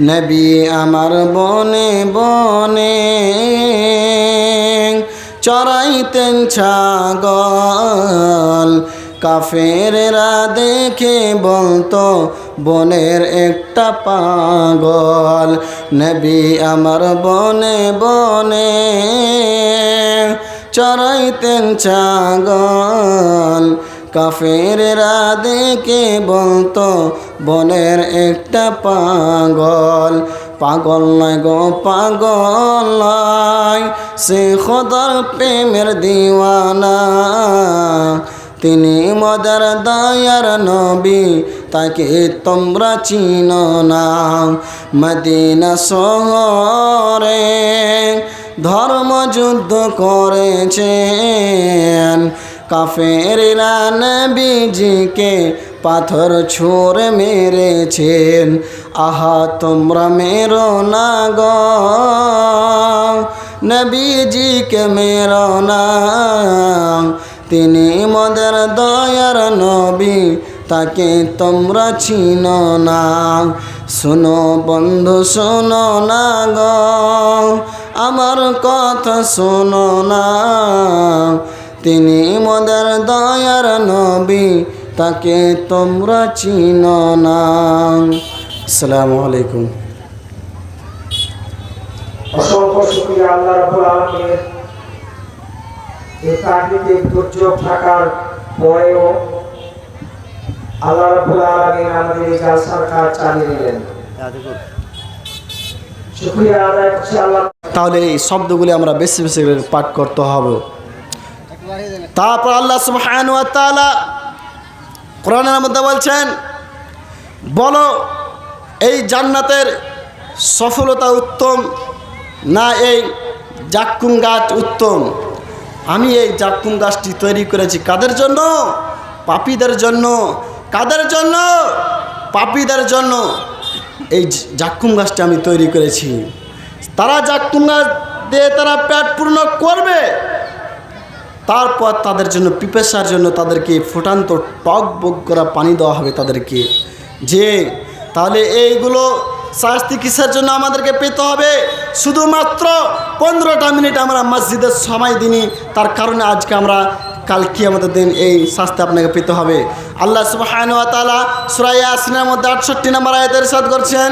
নবী আমার বনে বনে চড়াইতেন ছাগল। কাফেরেরা দেখে বলতো, বনের একটা পাগল। নবী আমার বনে বনে চড়াইতেন ছাগল। কাফেরেরা দেখে বলতো? বনের একটা পাগল। পাগল নয় গো, পাগল নয়। সে খোদার প্রেমের দিওয়ানা। তিনি মদার দায়ার নবী, তাকে তোমরা চিনো না। মদিনা শহরে ধর্মযুদ্ধ করেছেন। কাফেরা নবীজিকে পাথর ছোড়ে মেরেছেন। আহা, তোমরা মেরো না গো। নবীজিকে মেরো না। তিনি মদের দয়ার নবী, তাকে তোমরা চিনো না। শোনো বন্ধু, শোনো না গো। আমার কথা শোনো না। তিনি মদের দয়ার নবী তাকে তোমরা চিনো না। আসসালামু আলাইকুম। অসংখ্য শুক্রিয়া আল্লাহ রাব্বুল আলামিনের এই প্রাকৃতিক দুর্যোগ থাকার পরেও আল্লাহ রাব্বুল আলামিন আমাদের এই জালসার কাজ চালিয়ে দিলেন শুক্রিয়া আদায় করছি আল্লাহ। তাহলে এই শব্দগুলি আমরা বেশি বেশি করে পাঠ করতে হবে। তারপর আল্লাহ তাআলা কোরআনের মধ্যে বলছেন, বলো, এই জান্নাতের সফলতা উত্তম না এই জাক্কুম গাছ উত্তম? আমি এই জাক্কুম গাছটি তৈরি করেছি কাদের জন্য? পাপীদের জন্য। কাদের জন্য? পাপীদের জন্য। এই জাক্কুম গাছটি আমি তৈরি করেছি। তারা জাক্কুম গাছ দিয়ে তারা পেট পূর্ণ করবে। তারপর তাদের জন্য পিপেসার জন্য তাদেরকে ফুটান্ত টক বক করা পানি দেওয়া হবে তাদেরকে। যে, তাহলে এইগুলো শাস্তি কিসের জন্য আমাদেরকে পেতে হবে? শুধুমাত্র পনেরোটা মিনিট আমরা মসজিদের সময় দিনই তার কারণে আজকে আমরা কাল কি আমাদের দিন এই শাস্তি আপনাকে পেতে হবে। আল্লাহ সুবহানাহু ওয়া তাআলা সূরা ইয়াসিনের মধ্যে 68 নম্বর আয়াতের সাথ করছেন,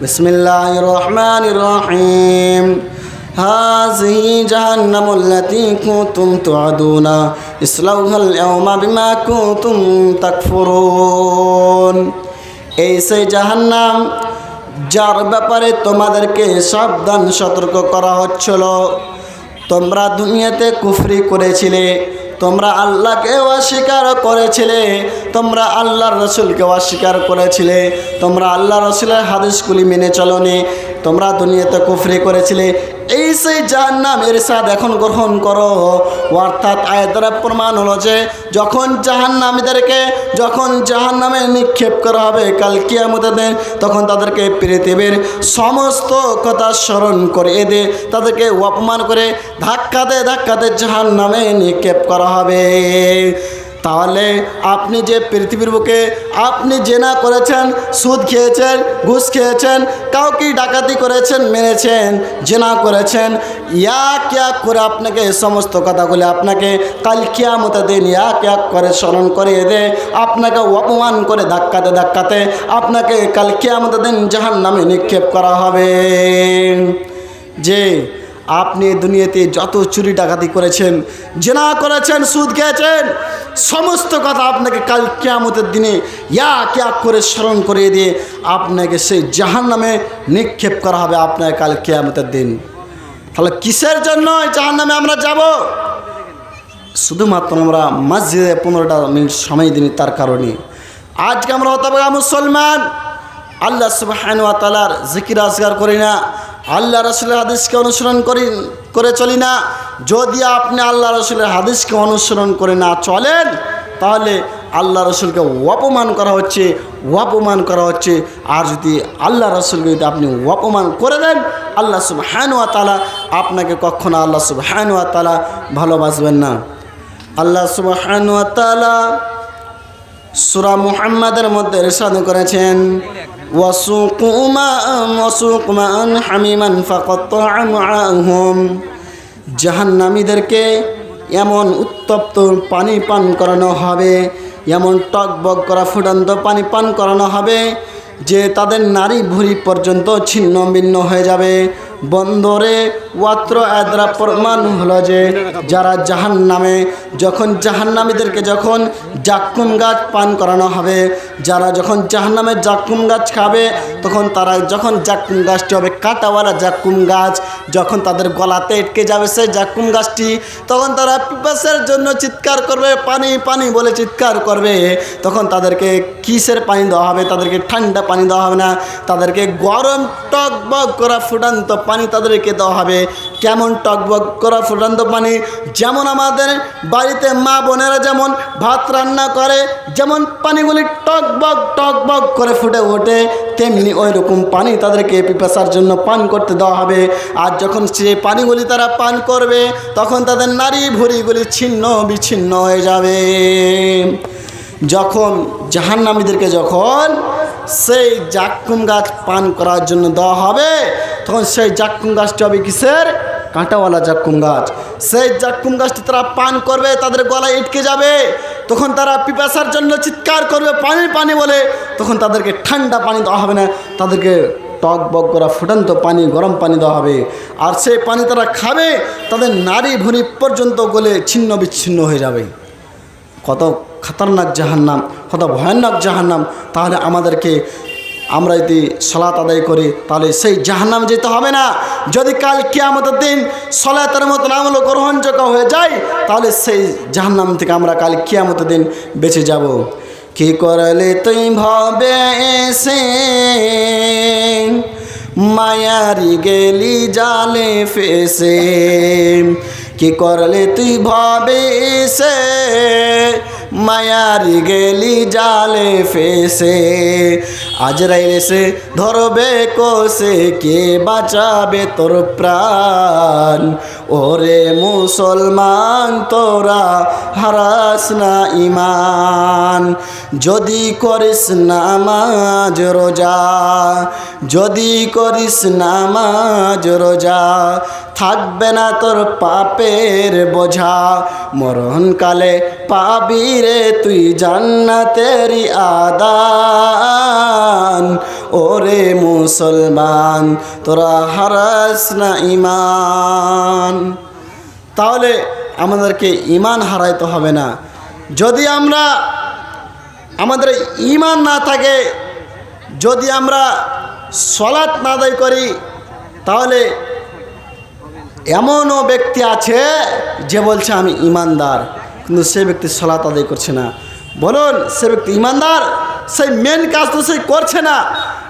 বিসমিল্লাহির রহমান রহিম। هذه جهنم التي كنتم توعدون اصلوها اليوم بما كنتم تكفرون এই সেই জাহান্নাম যার ব্যাপারে তোমাদেরকে সাবধান সতর্ক করা হচ্ছিল তোমরা দুনিয়াতে কুফরি করেছিলে তোমরা আল্লাহকে অস্বীকার করেছিলে তোমরা আল্লাহর রসুলকে অস্বীকার করেছিলে তোমরা আল্লাহ রসুলের হাদিসগুলি মেনে চলনি তোমরা দুনিয়াতে কুফরি করেছিলে এই সেই জাহান্নাম, এর সাথ এখন গ্রহণ করো। অর্থাৎ আয়ের দ্বারা প্রমাণ হলো যে, যখন জাহান্নামীদেরকে, যখন জাহান্নামে নিক্ষেপ করা হবে কাল কিয়ামতের দিন, তখন তাদেরকে পৃথিবীর সমস্ত কথা স্মরণ করে দে তাদেরকে অপমান করে ধাক্কাতে ধাক্কাতে জাহান্নামে নিক্ষেপ করা হবে। তাহলে আপনি যে পৃথিবীর বুকে আপনি জেনা করেছেন, সুদ খেয়েছেন, ঘুষ খেয়েছেন কাউকে ডাকাতি করেছেন, মেরেছেন, জেনা করেছেন ইয়াক ইয়াক করে আপনাকে এই সমস্ত কথাগুলি আপনাকে কাল কিয়ামতে দিন ইয়াক ইয়াক করে স্মরণ করিয়ে দে আপনাকে অপমান করে ধাক্কাতে ধাক্কাতে আপনাকে কাল কিয়ামতে দিন জাহান নামে নিক্ষেপ করা হবে। যে আপনি দুনিয়াতে যত চুরি ডাকাতি করেছেন, জেনা করেছেন, সুদ খেয়েছেন, সমস্ত কথা আপনাকে কাল কেয়ামতের দিনে ইয়া ক্যা করে স্মরণ করিয়ে দিয়ে আপনাকে সেই জাহান নামে নিক্ষেপ করা হবে আপনার কাল কেয়ামতের দিন। তাহলে কিসের জন্য জাহান নামে আমরা যাব? শুধুমাত্র আমরা মসজিদে পনেরোটা মিনিট সময় দিন তার কারণে। আজকে আমরা হতবাগা মুসলমান। আল্লাহ সুবাহানুয়া তালার জিকির আজগার করি না, আল্লাহ রসুলের হাদিসকে অনুসরণ করি, করে চলি না। যদি আপনি আল্লাহ রসুলের হাদিসকে অনুসরণ করে না চলেন, তাহলে আল্লাহ রসুলকে অপমান করা হচ্ছে, অপমান করা হচ্ছে। আর যদি আল্লাহ রসুলকে যদি আপনি অপমান করে দেন, আল্লাহ সুবহানুয়া তালা আপনাকে কখনো আল্লাহ সুবহানুয়া তালা ভালোবাসবেন না। আল্লাহ সুবহানুয়া তালা সুরা মুহাম্মাদের মধ্যে ইরশাদ করেছেন ওয়াসুকুমান হামিমান মাআহুম জাহান্নামীদেরকে এমন উত্তপ্ত পানি পান করানো হবে, এমন টকবক করা ফুটান্ত পানি পান করানো হবে যে তাদের নারী ভুঁড়ি পর্যন্ত ছিন্ন ভিন্ন হয়ে যাবে। বন্দরে ওয়াত্র এদরা প্রমাণ হলো যে যারা জাহান নামে যখন জাহান্নামীদেরকে যখন জাক্কুম গাছ পান করানো হবে, যারা যখন জাহান্নামে জাক্কুম গাছ খাবে, তখন তারা যখন জাক্কুম গাছটি হবে, কাঁটাওয়ালা জাক্কুম গাছ, যখন তাদের গলাতে এটকে যাবে সেই জাক্কুম গাছটি, তখন তারা পিপাসের জন্য চিৎকার করবে, পানি পানি বলে চিৎকার করবে। তখন তাদেরকে কিসের পানি দেওয়া হবে? তাদেরকে ঠান্ডা পানি দেওয়া হবে না। তাদেরকে গরম টক বক করা ফুটান্ত পানি তাদেরকে দেওয়া হবে। কেমন টকবক করা ফুটান্ত পানি, যেমন আমাদের বাড়িতে মা বোনেরা যেমন ভাত রান্না করে, যেমন পানিগুলি টকবক টকবক করে ফুটে ওঠে, তেমনি ওই রকম পানি তাদেরকে পিপাসার জন্য পান করতে দেওয়া হবে। আর যখন সে পানিগুলি তারা পান করবে, তখন তাদের নারী ভুঁড়িগুলি ছিন্ন বিচ্ছিন্ন হয়ে যাবে। যখন জাহান্নামীদেরকে যখন সেই জাক্কুম গাছ পান করার জন্য দেওয়া হবে। তখন সেই জাক্কুম গাছটি হবে কিসের? কাঁটাওয়ালা জাক্কুম গাছ। সেই জাক্কুম গাছটি তারা পান করবে, তাদের গলায় ইটকে যাবে। তখন তারা পিপাসার জন্য চিৎকার করবে, পানি পানি বলে। তখন তাদেরকে ঠান্ডা পানি দেওয়া হবে না, তাদেরকে টক বক করা ফুটান্ত পানি, গরম পানি দেওয়া হবে। আর সেই পানি তারা খাবে, তাদের নারী ভুঁড়ি পর্যন্ত গলে ছিন্ন বিচ্ছিন্ন হয়ে যাবে। কত খতরনাক জাহান্নাম কত ভয়ানক জাহান্নাম, তাহলে আমাদেরকে আমরা যদি সলাত আদায় করি, তাহলে সেই জাহান্নাম যেতে হবে না। যদি কাল কিয়ামতের দিন সলাতের মতন আমল গ্রহণযোগ্য হয়ে যায়, তাহলে সেই জাহান্নাম থেকে আমরা কাল কিয়ামতের দিন বেঁচে যাব। কি করলে তুই ভাবে এসে? মায়ারি গেলি জালে ফেসে। কি করলে তুই ভাবে সে মায়ারি গেলি জালে ফেসে। আজ রাইলে ধরবে কোসে কে বাঁচাবে তোর প্রাণ? ওরে মুসলমান, তোরা হারাস না ইমান যদি করিস নামাজ, রোজা। যদি করিস নামাজ, রোজা। থাকবে না তোর পাপের বোঝা। মরণকালে পাবি রে তুই জান্নাতেরি আদান। ওরে মুসলমান, তোরা হারাস না ইমান তাহলে আমাদেরকে ইমান হারাইতে হবে না। যদি আমরা, আমাদের ইমান না থাকে, যদি আমরা সলাৎ না আদায় করি, তাহলে এমনও ব্যক্তি আছে যে বলছে, আমি ইমানদার। কিন্তু সে ব্যক্তি সলাৎ আদায় করছে না। বলুন, সে ব্যক্তি ইমানদার? সেই মেন কাজ তো সে করছে না।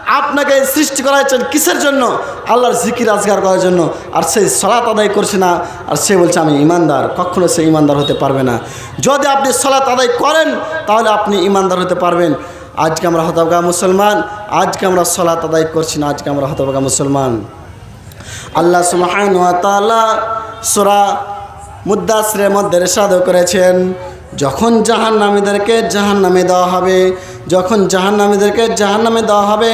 আপনাকে সৃষ্টি করা হয়েছেন কিসের জন্য? আল্লাহর জিকির আজগার করার জন্য। আর সেই সলাত আদায় করছে না। আর সে বলছে, আমি ইমানদার। কখনো সে ইমানদার হতে পারবে না। যদি আপনি সলাৎ আদায় করেন, তাহলে আপনি ইমানদার হতে পারবেন। আজকে আমরা হতবাগা মুসলমান। আজকে আমরা সলাত আদায় করছি না। আজকে আমরা হতবাগা মুসলমান। আল্লাহ সুবহান ওয়া তাআলা সূরা মুদ্দাসরের মধ্যে রেশাদ করেছেন, যখন জাহান নামীদেরকে জাহান নামে দেওয়া হবে, যখন জাহান নামীদেরকে জাহান নামে দেওয়া হবে,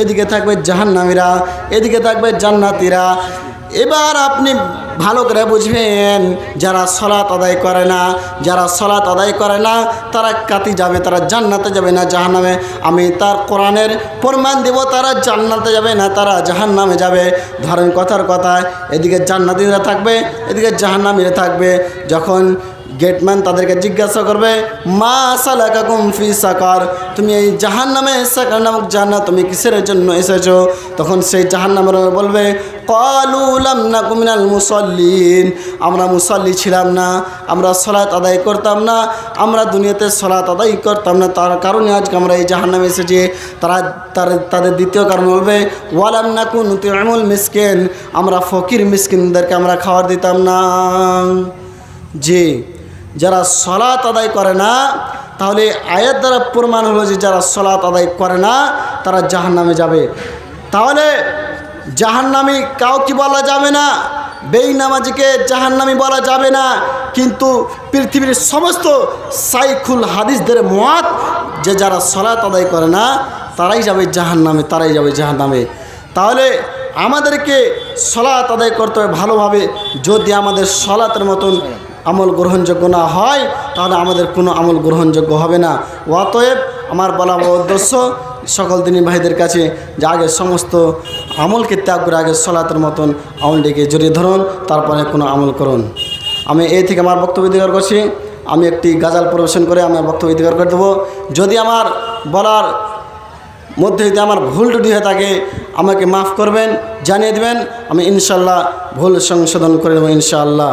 এদিকে থাকবে জাহান নামীরা এদিকে থাকবে জান্নাতিরা। এবার আপনি ভালো করে বুঝবেন, যারা সলাত আদায় করে না, যারা সলাত আদায় করে না, তারা কাতি যাবে, তারা জান্নাতে যাবে না জাহান্নামে। আমি তার কোরআনের প্রমাণ দেব, তারা জান্নাতে যাবে না, তারা জাহান্নামে যাবে। ধরেন কথার কথায় এদিকে জান্নাতিরা থাকবে, এদিকে জাহান্নামীরা থাকবে। যখন গেটম্যান তাদেরকে জিজ্ঞাসা করবে, মা সালাকা ফি সাকার? তুমি এই জাহান নামে সাকার নামক জান্নাত তুমি কিসের জন্য এসেছ? তখন সেই জাহান নামের বলবে কলুলাম মুসল্লিন। আমরা মুসল্লি ছিলাম না, আমরা সলাৎ আদায় করতাম না, আমরা দুনিয়াতে সলাৎ আদায় করতাম না। তার কারণে আজকে আমরা এই জাহান নামে এসেছি। তারা তাদের দ্বিতীয় কারণ বলবে, ওয়ালাম না কুন তুমুল মিসকেন। আমরা ফকির মিসকিনদেরকে আমরা খাবার দিতাম না। জি, যারা সলাৎ আদায় করে না, তাহলে আয়ের দ্বারা প্রমাণ হলো যে যারা সলাৎ আদায় করে না, তারা জাহান নামে যাবে। তাহলে জাহান্নামি কাউকে বলা যাবে না, বেইনামাজিকে জাহান্নামি বলা যাবে না, কিন্তু পৃথিবীর সমস্ত সাইখুল হাদিসদের মত যে যারা সলাত আদায় করে না, তারাই যাবে জাহান্নামে, তারাই যাবে জাহান্নামে। তাহলে আমাদেরকে সলাত আদায় করতে হবে ভালোভাবে। যদি আমাদের সলাতের মতন আমল গ্রহণযোগ্য না হয়, তাহলে আমাদের কোনো আমল গ্রহণযোগ্য হবে না। অতএব আমার বলা উদ্দেশ্য সকল দিনী ভাইদের কাছে যে আগে সমস্ত আমলকে ত্যাগ করে আগে সলাতের মতন আমলটিকে জড়িয়ে ধরুন, তারপরে কোনো আমল করুন। আমি এই থেকে আমার বক্তব্য অধিকার করছি। আমি একটি গাজাল পরিবেশন করে আমার বক্তব্য অধিকার করে দেবো। যদি আমার বলার মধ্যে যদি আমার ভুল টুটি হয়ে থাকে, আমাকে মাফ করবেন, জানিয়ে দেবেন। আমি ইনশাল্লাহ ভুল সংশোধন করে দেবো ইনশাআল্লাহ